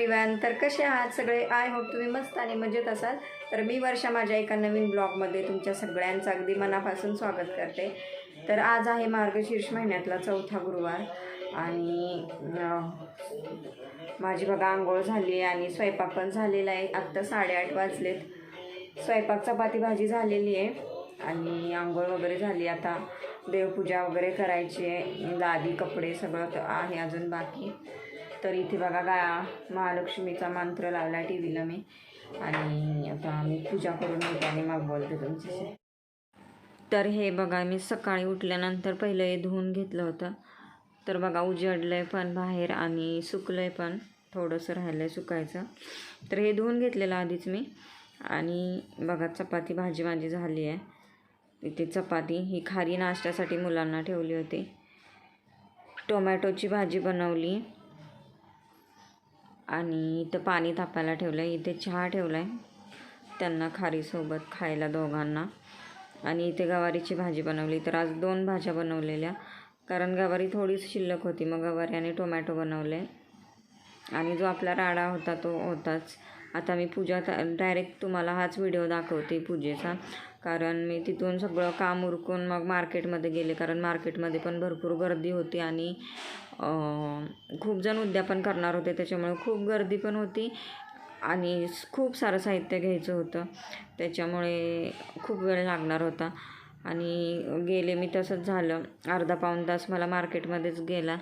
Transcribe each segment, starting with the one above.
Everyone तर कसे आहात सगळे? आय होप तुम्ही मस्त आणि मजेत असाल. तर मी वर्षा माझ्या एका नवीन ब्लॉगमध्ये तुमच्या सगळ्यांचं अगदी मनापासून स्वागत करते. तर आज आहे मार्गशीर्ष महिन्यातला चौथा गुरुवार आणि माझी बघा आंघोळ झाली आहे आणि स्वयंपाक पण झालेला आहे. आत्ता साडेआठ वाजलेत. स्वयंपाक चपाती भाजी झालेली आहे आणि आंघोळ वगैरे झाली. आता देवपूजा वगैरे करायची आहे. लादी कपडे सगळं तर आहे अजून बाकी. तर इथे बघा गा महालक्ष्मीचा मंत्र लावला टी व्हीला मी. आणि आता मी पूजा करून येते आणि मग बोलते तुमच्याशी. तर हे बघा मी सकाळी उठल्यानंतर पहिलं हे धुवून घेतलं होतं. तर बघा उजडलं आहे पण बाहेर आणि सुकलं आहे पण. थोडंसं राहिलं आहे सुकायचं. तर हे धुवून घेतलेलं आधीच मी. आणि बघा चपाती भाजी माझी झाली आहे. इथे चपाती ही खारी नाश्त्यासाठी मुलांना ठेवली होती. टोमॅटोची भाजी बनवली. आणि इथं पाणी तापायला ठेवलं आहे इथे चहा ठेवला आहे त्यांना खारीसोबत खायला दोघांना. आणि इथे गवारीची भाजी बनवली. तर आज दोन भाज्या बनवलेल्या. कारण गवारी थोडीच शिल्लक होती. मग गवारी आणि टोमॅटो बनवले. आणि जो आपला राडा होता तो होताच. आता मी पूजा डायरेक्ट तुम्हाला हाच व्हिडिओ दाखवते पूजेचा. कारण मी तिथून सगळं काम उरकून मग मार्केटमध्ये गेले. कारण मार्केटमध्ये पण भरपूर गर्दी होती आणि खूप जण उद्यापन करणार होते. त्याच्यामुळे खूप गर्दी पण होती आणि खूप सारं साहित्य घ्यायचं होतं. त्याच्यामुळे खूप वेळ लागणार होता. आणि गेले मी तसंच झालं. अर्धा पाऊण तास मला मार्केटमध्येच गेला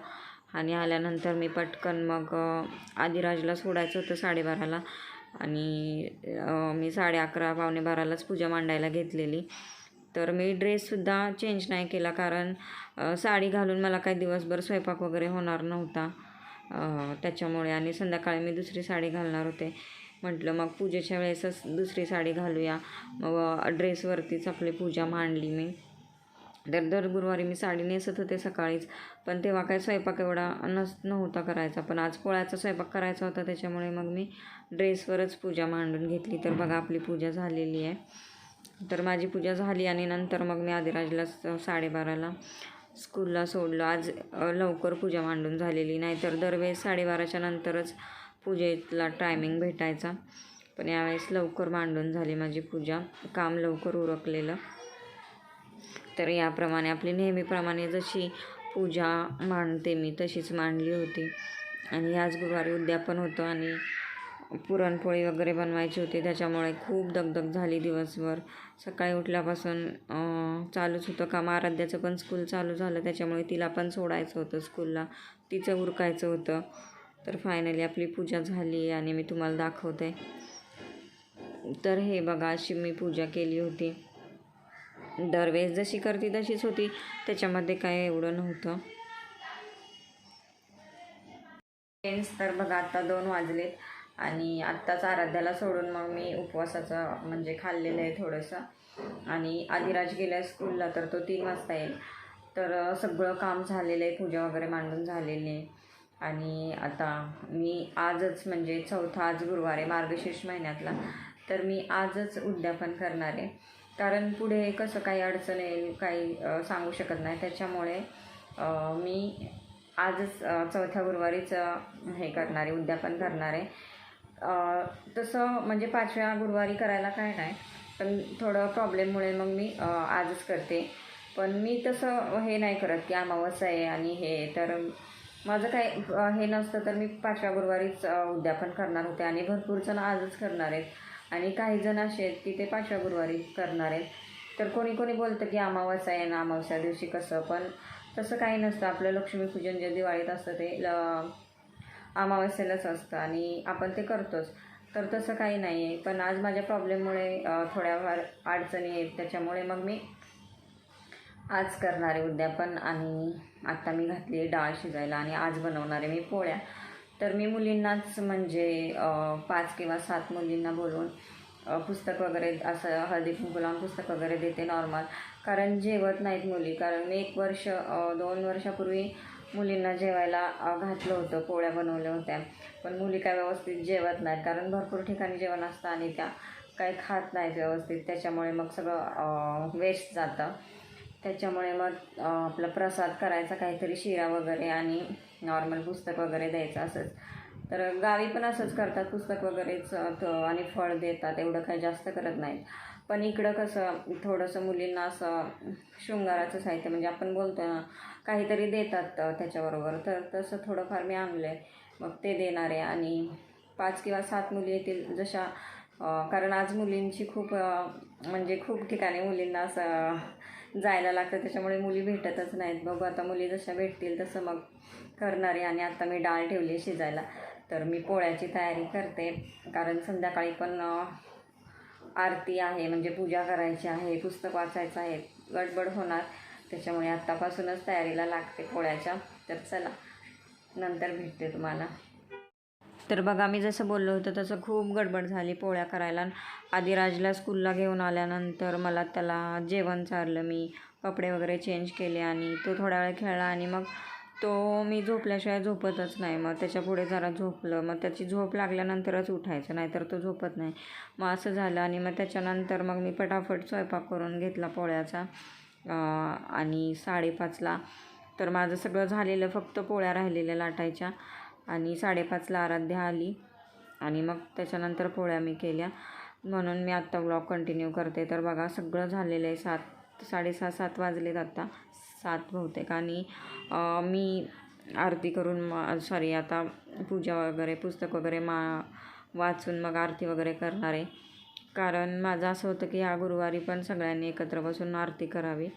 आणि आल्यानंतर मी पटकन मग आदिराजला सोडायचं होतं साडेबाराला. आणि मी साडे अकरा पावणे बारालाच पूजा मांडायला घेतलेली. तर मी ड्रेससुद्धा चेंज नाही केला कारण साडी घालून मला काही दिवसभर स्वयंपाक वगैरे होणार नव्हता. त्याच्यामुळे आणि संध्याकाळी मी दुसरी साडी घालणार होते. म्हटलं मग पूजेच्या वेळेसच दुसरी साडी घालूया. मग ड्रेसवरतीच आपली पूजा मांडली मी. तर दर गुरुवारी मी साडी नेसत होते सकाळीच पण तेव्हा काय स्वयंपाक एवढा नस नव्हता करायचा. पण आज पोळ्याचा स्वयंपाक करायचा होता त्याच्यामुळे मग मी ड्रेसवरच पूजा मांडून घेतली. तर बघा आपली पूजा झालेली आहे. तर माझी पूजा झाली आणि नंतर मग मी आदिराजला साडेबाराला स्कूलला सोडलं. आज लवकर पूजा मांडून झालेली. नाही तर दरवेळेस साडेबाराच्या नंतरच पूजेला टायमिंग भेटायचा. पण यावेळेस लवकर मांडून झाली माझी पूजा. काम लवकर उरकलेलं. तर याप्रमाणे आपली नेहमीप्रमाणे जशी पूजा मांडते मी तशीच मांडली होती. आणि ह्याच गुरुवारी उद्यापन होतं आणि पुरणपोळी वगैरे बनवायची होती. त्याच्यामुळे खूप दगदग झाली दिवसभर. सकाळी उठल्यापासून चालूच होतं काम. आराध्याचं पण स्कूल चालू झालं. त्याच्यामुळे तिला पण सोडायचं होतं स्कूलला. तिचं उरकायचं होतं. तर फायनली आपली पूजा झाली आणि मी तुम्हाला दाखवते. तर हे बघा अशी मी पूजा केली होती. दरवेळेस जशी करते तशीच होती. त्याच्यामध्ये काय एवढं नव्हतं. फ्रेंड्स तर बघा आत्ता दोन वाजलेत आणि आत्ताच आराध्याला सोडून मग मी उपवासाचं म्हणजे खाल्लेलं आहे थोडंसं. आणि आदिराज गेला स्कूलला तर तो तीन वाजता येईल. तर सगळं काम झालेलं आहे. पूजा वगैरे मांडून झालेली आहे. आणि आता मी आजच म्हणजे चौथा आज गुरुवार आहे मार्गशीर्ष महिन्यातला. तर मी आजच उद्यापन करणार आहे. कारण पुढे कसं काही अडचण येईल काही सांगू शकत नाही. त्याच्यामुळे मी आजच चौथ्या गुरुवारीचं हे करणार आहे उद्यापन करणार. आहे तसं म्हणजे पाचव्या गुरुवारी करायला काय नाही पण थोडं प्रॉब्लेममुळे मग मी आजच करते. पण मी तसं हे नाही करत की अमावस्या आहे आणि हे तर माझं काय हे नसतं तर मी पाचव्या गुरुवारीच उद्यापन करणार होते आणि भरपूर जण आजच करणार आहेत. आणि काही जण असे आहेत की ते पाचव्या गुरुवारी करणार आहेत. तर कोणी कोणी बोलतं की अमावस्या आहे ना अमावस्या दिवशी कसं पण तसं काही नसतं. आपलं लक्ष्मीपूजन जे दिवाळीत असतं ते ल अमावस्येलाच असतं आणि आपण ते करतोच. तर तसं काही नाही आहे. पण आज माझ्या प्रॉब्लेममुळे थोड्याफार अडचणी आहेत. त्याच्यामुळे मग मी आज करणार आहे उद्यापन आणि आत्ता मी घातली डाळ शिजायला आणि आज बनवणार आहे मी पोळ्या. तर मी मुलींनाच म्हणजे पाच किंवा सात मुलींना बोलवून पुस्तक वगैरे असं हळदी कुंकू लावून पुस्तक वगैरे देते नॉर्मल कारण जेवत नाहीत मुली. कारण मी एक वर्ष दोन वर्षापूर्वी मुलींना जेवायला घातलं होतं पोळ्या बनवल्या होत्या. पण मुली काय व्यवस्थित जेवत नाहीत. कारण भरपूर ठिकाणी जेवण असतं आणि त्या काही खात नाहीत व्यवस्थित. त्याच्यामुळे मग सगळं वेस्ट जातं. त्याच्यामुळे मग आपला प्रसाद करायचा काहीतरी शिरा वगैरे आणि नॉर्मल पुस्तक वगैरे द्यायचं असंच. तर गावी पण असंच करतात पुस्तक वगैरेच आणि फळ देतात एवढं काही जास्त करत नाहीत. पण इकडं कसं थोडंसं मुलींना असं शृंगाराचं साहित्य म्हणजे आपण बोलतो ना काहीतरी देतात त्याच्याबरोबर. तर तसं थोडंफार मी आणलं आहे मग ते देणार आहे आणि पाच किंवा सात मुली येतील जशा कारण आज मुलींची खूप म्हणजे खूप ठिकाणी मुलींना असं जायला लागतं त्याच्यामुळे मुली भेटतच नाहीत. बघू आता मुली जशा भेटतील तसं मग करणार. आहे आणि आता मी डाळ ठेवली आहे शिजायला. तर मी पोळ्याची तयारी करते. कारण संध्याकाळी पण आरती आहे. म्हणजे पूजा करायची आहे पुस्तक वाचायचं आहे. गडबड होणार. त्याच्यामुळे आत्तापासूनच तयारीला लागते पोळ्याच्या. तर चला नंतर भेटते तुम्हाला. तर बघा मी जसं बोललो होतं तसं खूप गडबड झाली पोळ्या करायला. आदिराजला स्कूलला घेऊन आल्यानंतर मला त्याला जेवण चारलं मी कपडे वगैरे चेंज केले आणि तो थोडा वेळ खेळला आणि मग तो मी झोपल्याशिवाय झोपतच नाही. मग त्याच्या पुढे जरा झोपलं. मग त्याची झोप लागल्यानंतरच उठायचं नाहीतर तो झोपत नाही. मग असं झालं आणि मग त्याच्यानंतर मग मी पटाफट स्वयंपाक करून घेतला पोळ्याचा आणि साडेपाचला. तर माझं सगळं झालेलं फक्त पोळ्या राहिलेल्या लाटायच्या. आणि साडेपाचला आराध्या आली. आणि मग त्याच्यानंतर पोळ्या मी केल्या. म्हणून मी आत्ता ब्लॉग कंटिन्यू करते. तर बघा सगळं झालेलं आहे. सात साडेसहा सात वाजलेत आत्ता सात बहुतेक. आणि मी आरती करून सॉरी आता पूजा वगैरे पुस्तक वगैरे मा वाचून मग आरती वगैरे करणार आहे. कारण माझं असं होतं की ह्या गुरुवारी पण सगळ्यांनी एकत्र बसून आरती करावी.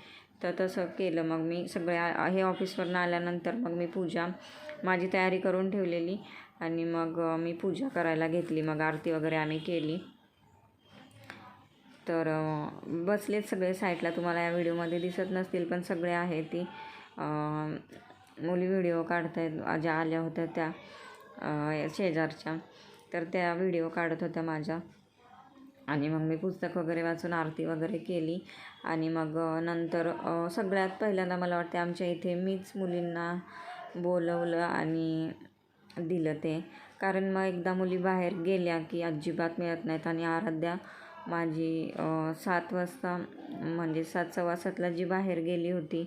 तर तसं केलं. मग मी सगळ्या हे ऑफिसवरून आल्यानंतर मग मी पूजा माझी तयारी करून ठेवलेली आणि मग मी पूजा करायला घेतली. मग आरती वगैरे आम्ही केली. तर बसलेत सगळे साईटला तुम्हाला या व्हिडिओमध्ये दिसत नसतील पण सगळे आहे ती. मुली व्हिडिओ काढतायत ज्या आल्या होत्या त्या शेजारच्या. तर त्या व्हिडिओ काढत होत्या माझ्या. आणि मग मी पुस्तक वगैरे वाचून आरती वगैरे केली. आणि मग नंतर सगळ्यात पहिल्यांदा मला वाटते आमच्या इथे मीच मुलींना बोलवलं आणि दिलं ते. कारण मग एकदा मुली बाहेर गेल्या की अजिबात मिळत नाहीत आणि आराध्या माझी सात वाजता म्हणजे सात सव्वा सातला जी बाहेर गेली होती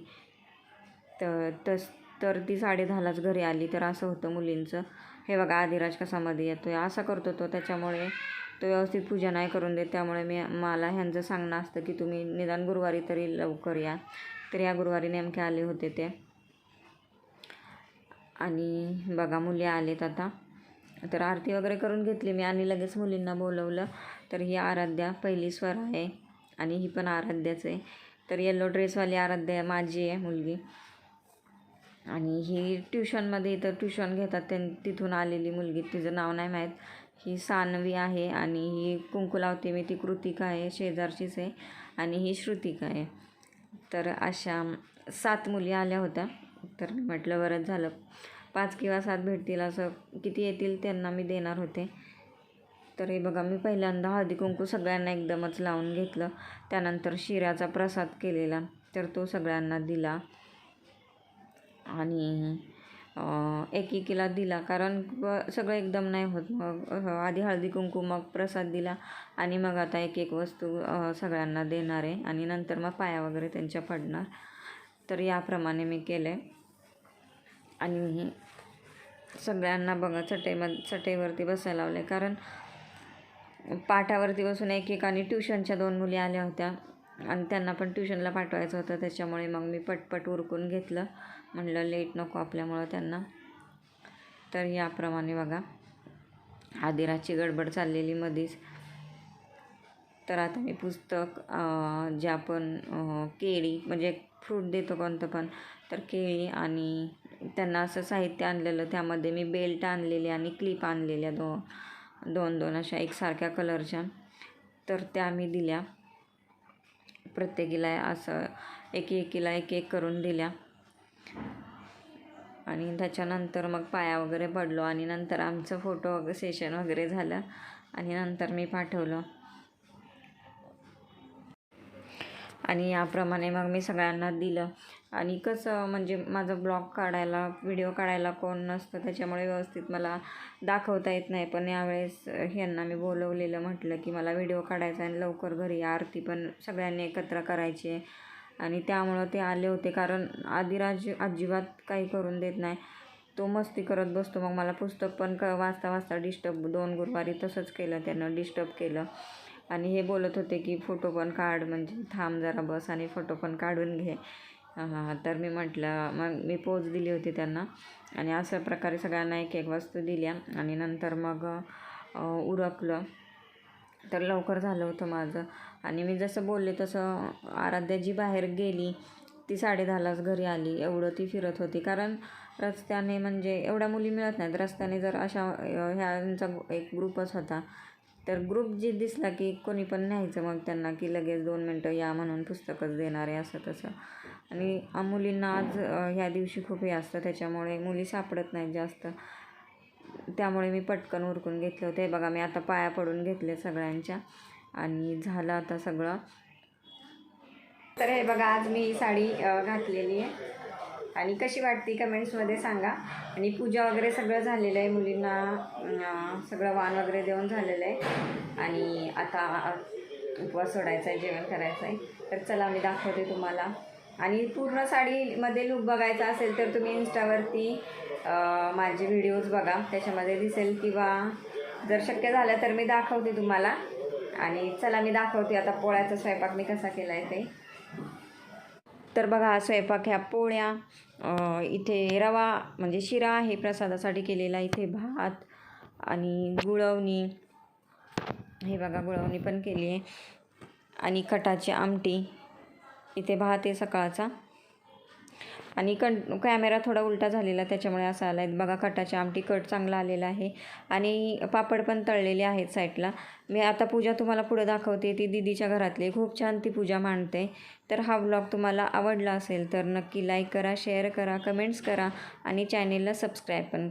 तर तस तर ती साडेदहालाच घरी आली. तर असं होतं मुलींचं हे बघा आदिराज कसामध्ये येतो आहे असा करतो तो त्याच्यामुळे तो व्यवस्थित पूजा नाही करून देत. त्यामुळे मी मला ह्यांचं सांगणं असतं की तुम्ही निदान गुरुवारी तरी लवकर या. तर या गुरुवारी नेमके आले होते ते. आणि बघा मुली आलेत आता. तर आरती वगैरे करून घेतली मी आणि लगेच मुलींना बोलवलं. तर ही आराध्या पहिली स्वर आहे आणि ही पण आराध्याच आहे. तर येल्लो ड्रेसवाली आराध्या माझी आहे मुलगी. आणि ही ट्युशनमध्ये इथं ट्युशन घेतात त्यां तिथून आलेली मुलगी. तिचं नाव नाही माहीत. ही सानवी आहे आणि ही कुंकू लावते मी. ती कृतिका आहे शेजारचीच आहे. आणि ही श्रुतिका आहे. तर अशा सात मुली आल्या होत्या. तर मी म्हटलं बरंच झालं. पाच किंवा सात भेटतील असं. किती येतील त्यांना मी देणार होते. तर हे बघा मी पहिल्यांदा हळदी कुंकू सगळ्यांना एकदमच लावून घेतलं. त्यानंतर शिऱ्याचा प्रसाद केलेला तर तो सगळ्यांना दिला. आणि एकेकीला दिला कारण सगळं एकदम नाही होत. मग आधी हळदी कुंकू मग प्रसाद दिला. आणि मग आता एक एक वस्तू सगळ्यांना देणार आहे. आणि नंतर मग पाया वगैरे त्यांच्या पडणार. तर याप्रमाणे मी केलं. आहे आणि सगळ्यांना बघा चटईमध्ये चटईवरती बसायला लावले. कारण पाठावरती बसून एकेकाने ट्युशनच्या दोन मुली आल्या होत्या. आणि त्यांना पण ट्युशनला पाठवायचं होतं. त्याच्यामुळे मग मी पटपट उरकून घेतलं. म्हणलं लेट नको आपल्यामुळं त्यांना. तर याप्रमाणे बघा. आदिराची गडबड चाललेली मधीच. तर आता मी पुस्तक जे आपण केळी म्हणजे फ्रूट देतो कोणतं पण. तर केळी आणि त्यांना असं साहित्य आणलेलं त्यामध्ये मी बेल्ट आणलेली आणि क्लिप आणलेल्या दो दोन दोन अशा एकसारख्या कलरच्या. तर त्या मी दिल्या. प्रत्येकीला असं एक एकीला एक एक करून दिल्या. आणि त्याच्यानंतर मग पाया वगैरे पडलो आणि नंतर आमचं फोटो वगैरे सेशन वगैरे झालं. आणि नंतर मी पाठवलं. आणि याप्रमाणे मग मी सगळ्यांना दिलं. आणि कसं म्हणजे माझं ब्लॉग काढायला व्हिडिओ काढायला कोण नसतं त्याच्यामुळे व्यवस्थित मला दाखवता येत नाही. पण यावेळेस ह्यांना मी बोलवलेलं म्हटलं की मला व्हिडिओ काढायचा आहे आणि लवकर घरी आरती पण सगळ्यांनी एकत्र करायची आहे. आणि त्यामुळं ते आले होते कारण आदिराज अजिबात काही करून देत नाही. तो मस्ती करत बसतो. मग मला पुस्तक पण क वाचता वाचता डिस्टर्ब दोन गुरुवारी तसंच केलं त्यानं डिस्टर्ब केलं. आणि हे बोलत होते की फोटो पण काढ म्हणजे थांब जरा बस आणि फोटो पण काढून घे. तर मी म्हटलं मग मी पोच दिली होती त्यांना. आणि अशा प्रकारे सगळ्यांना एक एक वस्तू दिल्या. आणि नंतर मग उरकलं. तर लवकर झालं होतं माझं. आणि मी जसं बोलले तसं आराध्या जी बाहेर गेली ती साडेदहालाच घरी आली. एवढं ती फिरत होती. कारण रस्त्याने म्हणजे एवढ्या मुली मिळत नाहीत. रस्त्याने जर अशा ह्यांचा एक ग्रुपच होता. तर ग्रुप जे दिसला की कोणी पण न्यायचं मग त्यांना की लगेच दोन मिनटं या म्हणून पुस्तकच देणार आहे असं तसं. आणि मुलींना आज ह्या दिवशी खूप हे असतं त्याच्यामुळे मुली सापडत नाहीत जास्त. त्यामुळे मी पटकन उरकून घेतले होते. बघा मी आता पाया पडून घेतले सगळ्यांच्या. आणि झालं आता सगळं. तर हे बघा आज मी साडी घातलेली आहे. आणि कशी वाटते कमेंट्समध्ये सांगा. आणि पूजा वगैरे सगळं झालेलं आहे मुलींना सगळं वाण वगैरे देऊन झालेलं आहे. आणि आता उपवास सोडायचा आहे जेवण करायचं आहे. तर चला मी दाखवते तुम्हाला. आणि पूर्ण साडीमध्ये लूक बघायचा असेल तर तुम्ही इन्स्टावरती माझे व्हिडिओज बघा. त्याच्यामध्ये दिसेल किंवा जर शक्य झालं तर मी दाखवते तुम्हाला. आणि चला मी दाखवते आता पोळ्याचा स्वयंपाक मी कसा केला आहे ते. तर बघा हा स्वयंपाक ह्या पोळ्या इथे रवा म्हणजे शिरा आहे प्रसादासाठी केलेला इथे भात आणि गुळवणी. हे बघा गुळवणी पण केली आहे आणि कटाची आमटी. इथे भात आहे सकाळचा. आणि कं कॅमेरा थोडा उलटा झालेला त्याच्यामुळे असा आला आहे बघा कटाची आमटी कट चांगला आलेला आहे. आणि पापड पण तळलेले आहेत साईडला. मी आता पूजा तुम्हाला पुढं दाखवते. ती दिदीच्या घरातली. खूप छान ती पूजा मांडते. तर हा ब्लॉग तुम्हाला आवडला असेल तर नक्की लाईक करा शेअर करा कमेंट्स करा आणि चॅनेलला सबस्क्राईब पण